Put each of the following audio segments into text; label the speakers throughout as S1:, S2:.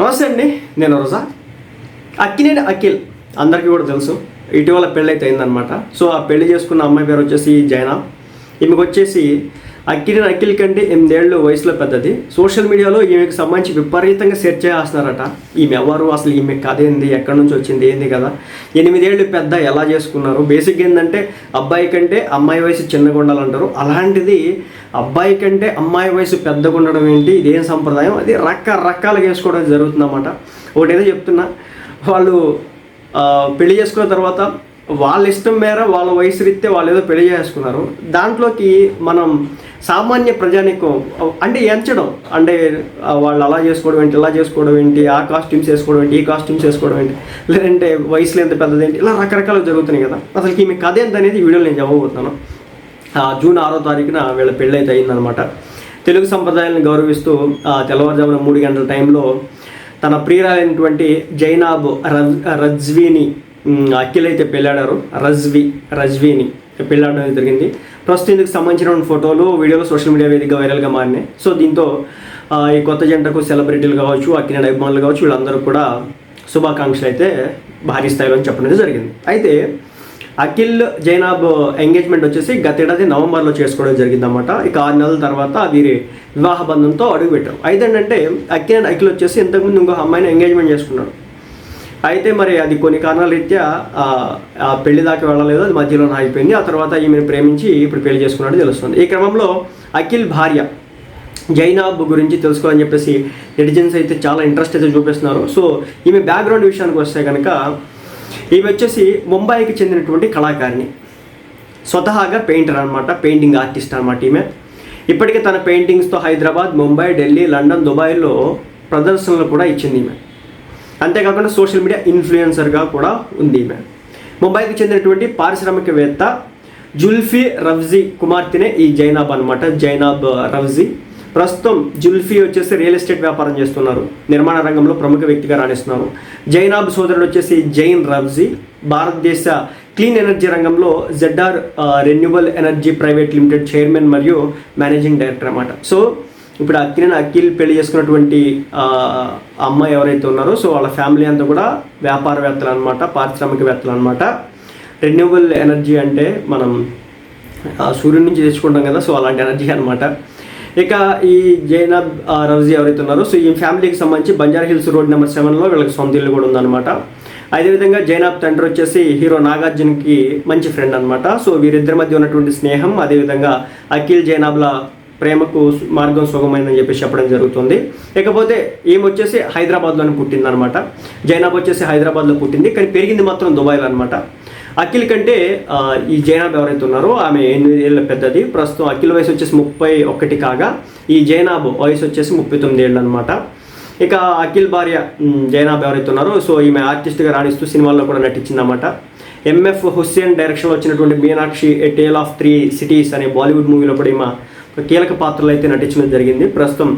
S1: నమస్తే అండి నేను రోజా. అక్కినేని అఖిల్ అందరికీ కూడా తెలుసు. ఇటీవల పెళ్ళి అయితే అయిందనమాట సో ఆ పెళ్ళి చేసుకున్న అమ్మాయి పేరు వచ్చేసి జైనా. ఈమెకు వచ్చేసి అక్కినేని అఖిల్ కంటే ఎనిమిదేళ్ళు వయసులో పెద్దది. సోషల్ మీడియాలో ఈమెకు సంబంధించి విపరీతంగా సెర్చ్ చేస్తున్నారట. ఈమె ఎవరు? అసలు ఈమె కథ ఏంది? ఎక్కడి నుంచి వచ్చింది? ఏంది కదా? ఎనిమిదేళ్ళు పెద్ద ఎలా చేసుకున్నారు? బేసిక్ ఏంటంటే అబ్బాయి కంటే అమ్మాయి వయసు చిన్నగా ఉండాలంటారు. అలాంటిది అబ్బాయి కంటే అమ్మాయి వయసు పెద్దగా ఉండడం ఏంటి? ఇదేం సంప్రదాయం? అది రకరకాలుగా వేసుకోవడం జరుగుతుందన్నమాట. ఒకటేదో చెప్తున్నా. వాళ్ళు పెళ్ళి చేసుకున్న తర్వాత వాళ్ళ ఇష్టం మేర వాళ్ళ వయసు రీత్యా వాళ్ళు ఏదో పెళ్ళి చేసుకున్నారు. దాంట్లోకి మనం సామాన్య ప్రజానికం అంటే ఎంచడం అంటే వాళ్ళు అలా చేసుకోవడం ఏంటి ఇలా చేసుకోవడం ఏంటి ఆ కాస్ట్యూమ్స్ వేసుకోవడం ఏంటి ఈ కాస్ట్యూమ్స్ వేసుకోవడం ఏంటి లేదంటే వయసులో ఎంత పెద్దది ఏంటి ఇలా రకరకాలు జరుగుతున్నాయి కదా. అసలు ఈమె కథ ఎంత అనేది ఈ వీడియోలో నేను చెప్పబోతున్నాను. ఆ, జూన్ ఆరో తారీఖున వీళ్ళ పెళ్ళైతే అయిందనమాట తెలుగు సంప్రదాయాలను గౌరవిస్తూ ఆ, తెల్లవారుజామున మూడు గంటల టైంలో తన ప్రియురాలైనటువంటి జైనాబ్ రజ్ రజ్వీని అఖిలైతే అఖిల్ అయితే పెళ్ళాడారు. రజ్వి రజ్వీని. పెళ్ళాడడం జరిగింది. ప్రస్తుతం ఇందుకు సంబంధించిన ఫోటోలు వీడియోలు సోషల్ మీడియా వేదికగా వైరల్గా మారినాయి. సో దీంతో ఈ కొత్త జంటకు సెలబ్రిటీలు కావచ్చు అక్కినేని అభిమానులు కావచ్చు వీళ్ళందరూ కూడా శుభాకాంక్షలు అయితే భారీ స్థాయిలో చెప్పడం జరిగింది. అయితే అఖిల్ జైనాబ్ ఎంగేజ్మెంట్ వచ్చేసి గతేడాది నవంబర్లో చేసుకోవడం జరిగిందన్నమాట. ఇక ఆరు నెలల తర్వాత వీరి వివాహ బంధంతో అడుగుపెట్టారు. అయితే ఏంటంటే అఖిల్ అండ్ అఖిల్ వచ్చేసి ఇంతకుముందు ఇంకో అమ్మాయిని ఎంగేజ్మెంట్ చేసుకున్నాడు. అయితే మరి అది కొన్ని కారణాల రీత్యా ఆ, పెళ్ళి దాకా వెళ్ళలేదు అది మధ్యలో ఆగిపోయింది. ఆ తర్వాత ఈమెను ప్రేమించి ఇప్పుడు పెళ్ళి చేసుకున్నట్టు తెలుస్తుంది. ఈ క్రమంలో అఖిల్ భార్య జైనాబ్ గురించి తెలుసుకోవాలని చెప్పేసి నెటిజన్స్ అయితే చాలా ఇంట్రెస్ట్ అయితే చూపిస్తున్నారు. సో ఈమె బ్యాక్గ్రౌండ్ విషయానికి వస్తే కనుక ఈమె వచ్చేసి ముంబైకి చెందినటువంటి కళాకారిణి. స్వతహాగా పెయింటర్ అనమాట పెయింటింగ్ ఆర్టిస్ట్ అనమాట ఈమె. ఇప్పటికే తన పెయింటింగ్స్తో హైదరాబాద్ ముంబై ఢిల్లీ లండన్ దుబాయ్లో ప్రదర్శనలు కూడా ఇచ్చింది ఈమె. అంతేకాకుండా సోషల్ మీడియా ఇన్ఫ్లుయెన్సర్గా కూడా ఉంది ఈమె. ముంబైకి చెందినటువంటి పారిశ్రామికవేత్త జుల్ఫీ రవ్జీ కుమార్తెనే ఈ జైనాబ్ అనమాట జైనాబ్ రవ్జీ. ప్రస్తుతం జుల్ఫీ వచ్చేసి రియల్ ఎస్టేట్ వ్యాపారం చేస్తున్నారు. నిర్మాణ రంగంలో ప్రముఖ వ్యక్తిగా రాణిస్తున్నారు. జైనాబ్ సోదరుడు వచ్చేసి జైన్ రవ్జీ. భారతదేశ క్లీన్ ఎనర్జీ రంగంలో ZR renewal energy private limited chairman మరియు మేనేజింగ్ డైరెక్టర్ అన్నమాట. సో ఇప్పుడు అక్కినేని అఖిల్ పెళ్ళి చేసుకున్నటువంటి అమ్మాయి ఎవరైతే ఉన్నారో సో వాళ్ళ ఫ్యామిలీ అంతా కూడా వ్యాపారవేత్తలు అనమాట పారిశ్రామికవేత్తలు అనమాట రెన్యూవబుల్ ఎనర్జీ అంటే మనం సూర్యుడి నుంచి తెచ్చుకుంటాం కదా సో అలాంటి ఎనర్జీ అనమాట ఇక ఈ జైనబ్ ఆ, రౌజీ ఎవరైతే ఉన్నారో సో ఈ ఫ్యామిలీకి సంబంధించి బంజారా హిల్స్ రోడ్ నెంబర్ సెవెన్లో వీళ్ళకి సొంత ఇల్లు కూడా ఉందన్నమాట. అదేవిధంగా జైనాబ్ తండ్రి వచ్చేసి హీరో నాగార్జున్కి మంచి ఫ్రెండ్ అనమాట సో వీరిద్దరి మధ్య ఉన్నటువంటి స్నేహం అదేవిధంగా అఖిల్ జైనాబ్ల ప్రేమకు మార్గం సుగమైనని చెప్పేసి చెప్పడం జరుగుతుంది. ఇకపోతే ఈమె వచ్చేసి హైదరాబాద్లోనే పుట్టిందనమాట జైనాబ్ వచ్చేసి హైదరాబాద్లో పుట్టింది. కానీ పెరిగింది మాత్రం దుబాయ్లో అనమాట అఖిల్ కంటే ఈ జైనాబ్ ఎవరైతే ఉన్నారో ఆమె ఎనిమిది ఏళ్ళ పెద్దది. ప్రస్తుతం అఖిల్ వయసు వచ్చేసి ముప్పై ఒకటి కాగా ఈ జైనాబ్ వయసు వచ్చేసి ముప్పై తొమ్మిది ఏళ్ళు అనమాట ఇక అఖిల్ భార్య జైనాబ్ ఎవరైతే ఉన్నారో సో ఈమె ఆర్టిస్ట్గా రాణిస్తూ సినిమాల్లో కూడా నటించిందన్నమాట. ఎంఎఫ్ హుస్సేన్ డైరెక్షన్లో వచ్చినటువంటి Meenakshi a tale of three cities అనే బాలీవుడ్ మూవీలో కూడా ఈమె కీలక పాత్రలు అయితే నటించడం జరిగింది. ప్రస్తుతం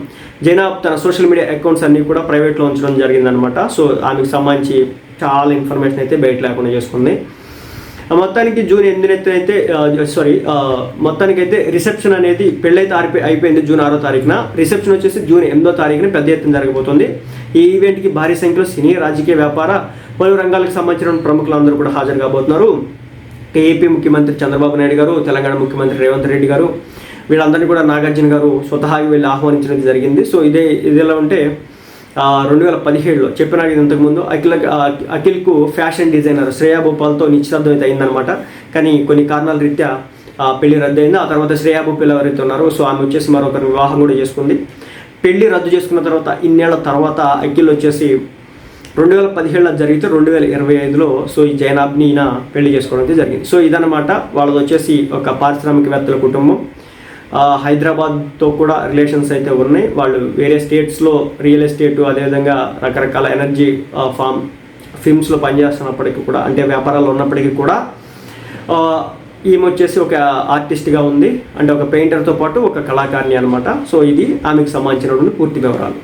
S1: జైనాబ్ తన సోషల్ మీడియా అకౌంట్స్ అన్నీ కూడా ప్రైవేట్లో ఉంచడం జరిగిందనమాట సో ఆమెకు సంబంధించి చాలా ఇన్ఫర్మేషన్ అయితే బయట లేకుండా చేసుకుంది. ఆ మొత్తానికి జూన్ ఎనిమిదినైతే అయితే సారీ మొత్తానికైతే రిసెప్షన్ అనేది పెళ్ళైతే ఆరిపో అయిపోయింది జూన్ ఆరో తారీఖున. రిసెప్షన్ వచ్చేసి జూన్ ఎనిమిదో తారీఖున పెద్ద ఎత్తున జరగబోతుంది. ఈ ఈవెంట్కి భారీ సంఖ్యలో సినీ రాజకీయ వ్యాపార పలు రంగాలకు సంబంధించిన ప్రముఖులందరూ కూడా హాజరు కాబోతున్నారు. ఏపీ ముఖ్యమంత్రి చంద్రబాబు నాయుడు గారు తెలంగాణ ముఖ్యమంత్రి రేవంత్ రెడ్డి గారు వీళ్ళందరినీ కూడా నాగార్జున గారు స్వతహాగా వెళ్ళి ఆహ్వానించడం జరిగింది. సో ఇదే ఇదిలా ఉంటే రెండు వేల పదిహేడులో చెప్పిన ఇది ఇంతకుముందు అఖిల అఖిల్కు ఫ్యాషన్ డిజైనర్ శ్రేయా భూపాల్తో నిశ్చితార్థం అయితే అయిందనమాట కానీ కొన్ని కారణాల రీత్యా పెళ్ళి రద్దయింది. ఆ తర్వాత శ్రేయా భూపాల్ ఎవరైతే ఉన్నారో సో ఆమె వచ్చేసి మరొకరు వివాహం కూడా చేసుకుంది. పెళ్ళి రద్దు చేసుకున్న తర్వాత ఇన్నేళ్ళ తర్వాత అఖిల్ వచ్చేసి రెండు వేల పదిహేడులో జరిగితే రెండు వేల ఇరవై ఐదులో సో ఈ జైనాబ్ని ఈయన పెళ్ళి చేసుకోవడం అయితే జరిగింది. సో ఇదనమాట వాళ్ళది వచ్చేసి ఒక పారిశ్రామికవేత్తల కుటుంబం. హైదరాబాద్తో కూడా రిలేషన్స్ అయితే ఉన్నాయి. వాళ్ళు వేరే స్టేట్స్లో రియల్ ఎస్టేట్ అదేవిధంగా రకరకాల ఎనర్జీ ఫామ్ ఫిల్మ్స్లో పనిచేస్తున్నప్పటికీ కూడా అంటే వ్యాపారాలు ఉన్నప్పటికీ కూడా ఈమె వచ్చేసి ఒక ఆర్టిస్ట్గా ఉంది. అంటే ఒక పెయింటర్తో పాటు ఒక కళాకారిణి అనమాట సో ఇది ఆమెకు సంబంధించినటువంటి పూర్తి వివరాలు.